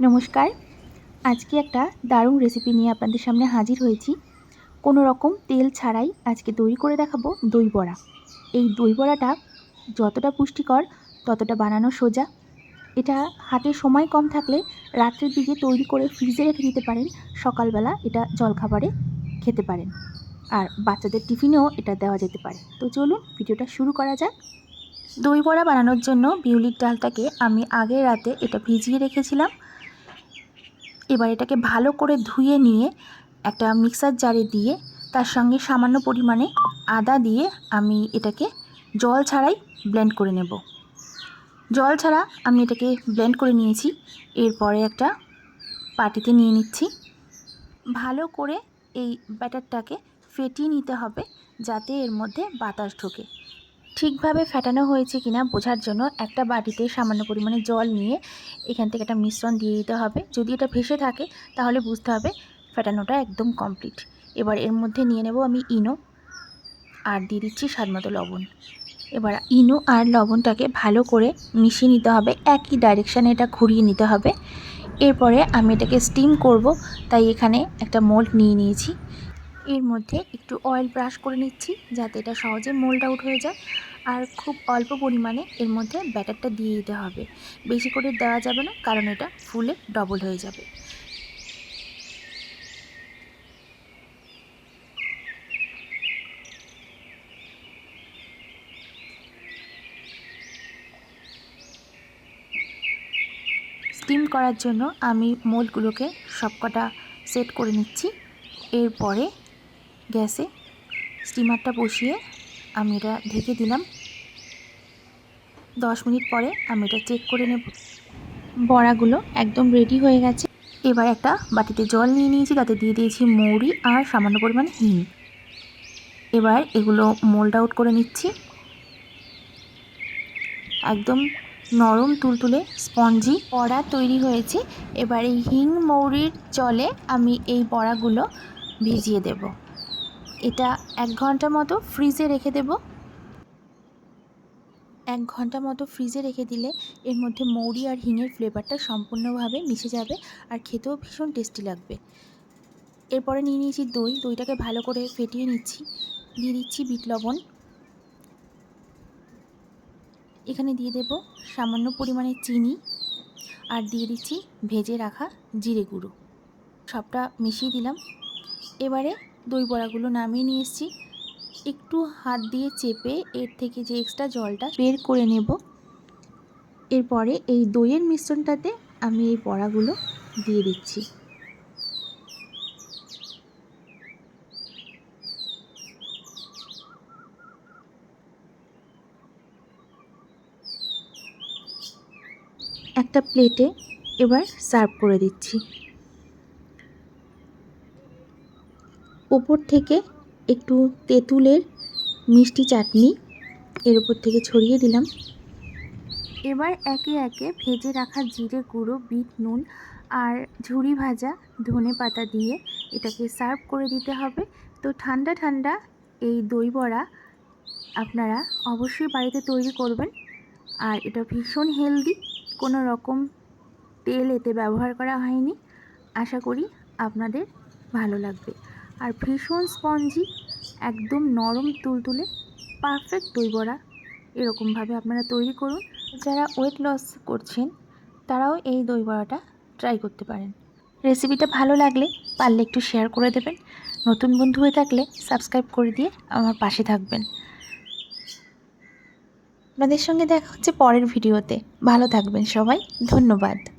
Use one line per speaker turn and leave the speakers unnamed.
নমস্কার। আজকে একটা দারুণ রেসিপি নিয়ে আপনাদের সামনে হাজির হয়েছি। কোনো রকম তেল ছাড়াই আজকে তৈরি করে দেখাবো দই বড়া। এই দই বড়াটা যতটা পুষ্টিকর, ততটা বানানো সোজা। এটা হাতে সময় কম থাকলে রাত্রের দিকে তৈরি করে ফ্রিজে রেখে দিতে পারেন, সকালবেলা এটা জলখাবারে খেতে পারেন। আর বাচ্চাদের টিফিনেও এটা দেওয়া যেতে পারে। তো চলুন ভিডিওটা শুরু করা যাক। দই বড়া বানানোর জন্য বিউলির ডালটাকে আমি আগের রাতে এটা ভিজিয়ে রেখেছিলাম। এবার এটাকে ভালো করে ধুয়ে নিয়ে একটা মিক্সার জারে দিয়ে তার সঙ্গে সামান্য পরিমাণে আদা দিয়ে আমি এটাকে জল ছাড়াই ব্লেন্ড করে নেব। জল ছাড়া আমি এটাকে ব্লেন্ড করে নিয়েছি। এরপরে একটা পাটিতে নিয়ে নিচ্ছি। ভালো করে এই ব্যাটারটাকে ফেটিয়ে নিতে হবে যাতে এর মধ্যে বাতাস ঢোকে। ঠিকভাবে ফেটানো হয়েছে কিনা বোঝার জন্য একটা বাটিতে সামান্য পরিমাণে জল নিয়ে এখান থেকে একটা মিশ্রণ দিয়ে দিতে হবে। যদি এটা ভেসে থাকে, তাহলে বুঝতে হবে ফেটানোটা একদম কমপ্লিট। এবার এর মধ্যে নিয়ে নেব আমি ইনো আর দিয়ে দিচ্ছি স্বাদ মতো লবণ। এবার ইনো আর লবণটাকে ভালো করে মিশিয়ে নিতে হবে। একই ডাইরেকশানে এটা ঘুরিয়ে নিতে হবে। এরপরে আমি এটাকে স্টিম করব। তাই এখানে একটা মোল্ড নিয়ে নিয়েছি। এর মধ্যে একটু অয়েল ব্রাশ করে নিচ্ছি যাতে এটা সহজে মোল্ড আউট হয়ে যায়। আর খুব অল্প পরিমাণে এর মধ্যে ব্যাটারটা দিয়ে দিতে হবে। বেশি করে দেওয়া যাবে না, কারণ এটা ফুলে ডবল হয়ে যাবে। স্টিম করার জন্য আমি মোলগুলোকে সবকটা সেট করে নিচ্ছি। এরপরে গ্যাসে স্টিমারটা বসিয়ে আমি এটা ঢেকে দিলাম। দশ মিনিট পরে আমি এটা চেক করে নেব। বড়াগুলো একদম রেডি হয়ে গেছে। এবার একটা বাটিতে জল নিয়ে নিয়েছি, তাতে দিয়ে দিয়েছি মৌরি আর সামান্য পরিমাণ হিং। এবার এগুলো মোল্ড আউট করে নিচ্ছি। একদম নরম তুলতুলে স্পঞ্জি বড়া তৈরি হয়েছে। এবার এই হিং মৌরির জলে আমি এই বড়াগুলো ভিজিয়ে দেব। এটা এক ঘণ্টা মতো ফ্রিজে রেখে দেব। এক ঘণ্টা মতো ফ্রিজে রেখে দিলে এর মধ্যে মৌরি আর হিঙের ফ্লেভারটা সম্পূর্ণভাবে মিশে যাবে আর খেতেও ভীষণ টেস্টি লাগবে। এরপরে নিয়ে নিয়েছি দই। দইটাকে ভালো করে ফেটিয়ে নিচ্ছি। দিয়ে দিচ্ছি বিট লবণ। এখানে দিয়ে দেব সামান্য পরিমাণে চিনি আর দিয়ে দিচ্ছি ভেজে রাখা জিরে গুঁড়ো। সবটা মিশিয়ে দিলাম। এবারে দই বড়াগুলো নামিয়ে নিয়ে এসেছি। একটু হাত দিয়ে চেপে এর থেকে যে এক্সট্রা জলটা বের করে নেব। এরপরে এই দইয়ের মিশ্রণটাতে আমি এই বড়াগুলো দিয়ে দিচ্ছি। একটা প্লেটে এবার সার্ভ করে দিচ্ছি। ওপর থেকে একটু তেঁতুলের মিষ্টি চাটনি এর ওপর থেকে ছড়িয়ে দিলাম। এবার একে একে ভেজে রাখা জিরে গুঁড়ো, বিট, নুন আর ঝুড়ি ভাজা ধনে পাতা দিয়ে এটাকে সার্ভ করে দিতে হবে। তো ঠান্ডা ঠান্ডা এই দই বড়া আপনারা অবশ্যই বাড়িতে তৈরি করবেন আর এটা ভীষণ হেলদি, কোনো রকম তেল এতে ব্যবহার করা হয়নি। আশা করি আপনাদের ভালো লাগবে। আর ভীষণ স্পঞ্জি, একদম নরম তুলতুলে পারফেক্ট দই বড়া। এরকমভাবে আপনারা তৈরি করুন। যারা ওয়েট লস করছেন, তারাও এই দই বড়াটা ট্রাই করতে পারেন। রেসিপিটা ভালো লাগলে পারলে একটু শেয়ার করে দেবেন। নতুন বন্ধু হয়ে থাকলে সাবস্ক্রাইব করে দিয়ে আমার পাশে থাকবেন। আপনাদের সঙ্গে দেখা হচ্ছে পরের ভিডিওতে ভালো থাকবেন সবাই। ধন্যবাদ।